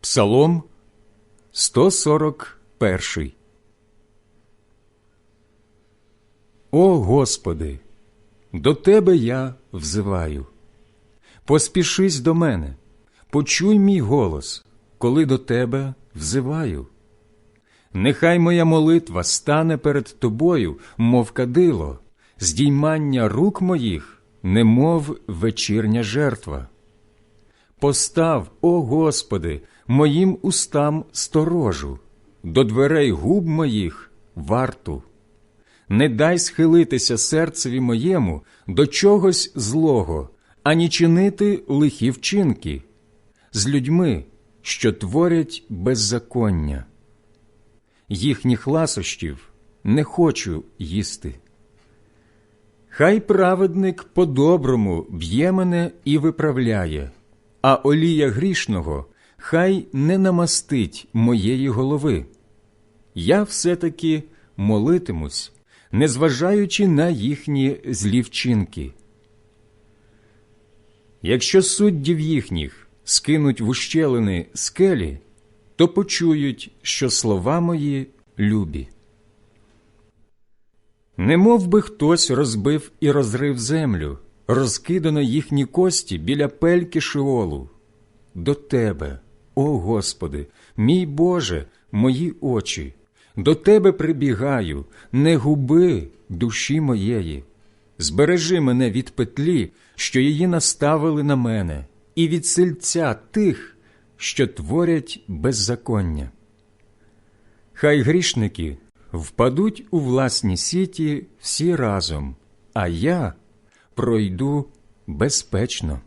Псалом 141 О Господи, до Тебе я взиваю. Поспішись до мене, почуй мій голос, коли до Тебе взиваю. Нехай моя молитва стане перед Тобою, мов кадило, здіймання рук моїх, немов вечірня жертва. Постав, о Господи, моїм устам сторожу, до дверей губ моїх варту. Не дай схилитися серцеві моєму до чогось злого, ані чинити лихі вчинки з людьми, що творять беззаконня. Їхніх ласощів не хочу їсти. Хай праведник по-доброму б'є мене і виправляє, а олія грішного хай не намастить моєї голови. Я все-таки молитимусь, незважаючи на їхні злі вчинки. Якщо суддів їхніх скинуть в ущелини скелі, то почують, що слова мої любі. Не мов би хтось розбив і розрив землю, розкидано їхні кості біля пельки Шиолу. До Тебе, о Господи, мій Боже, мої очі, до Тебе прибігаю, не губи душі моєї. Збережи мене від петлі, що її наставили на мене, і від сильця тих, що творять беззаконня. Хай грішники впадуть у власні сіті всі разом, а я пройду безпечно.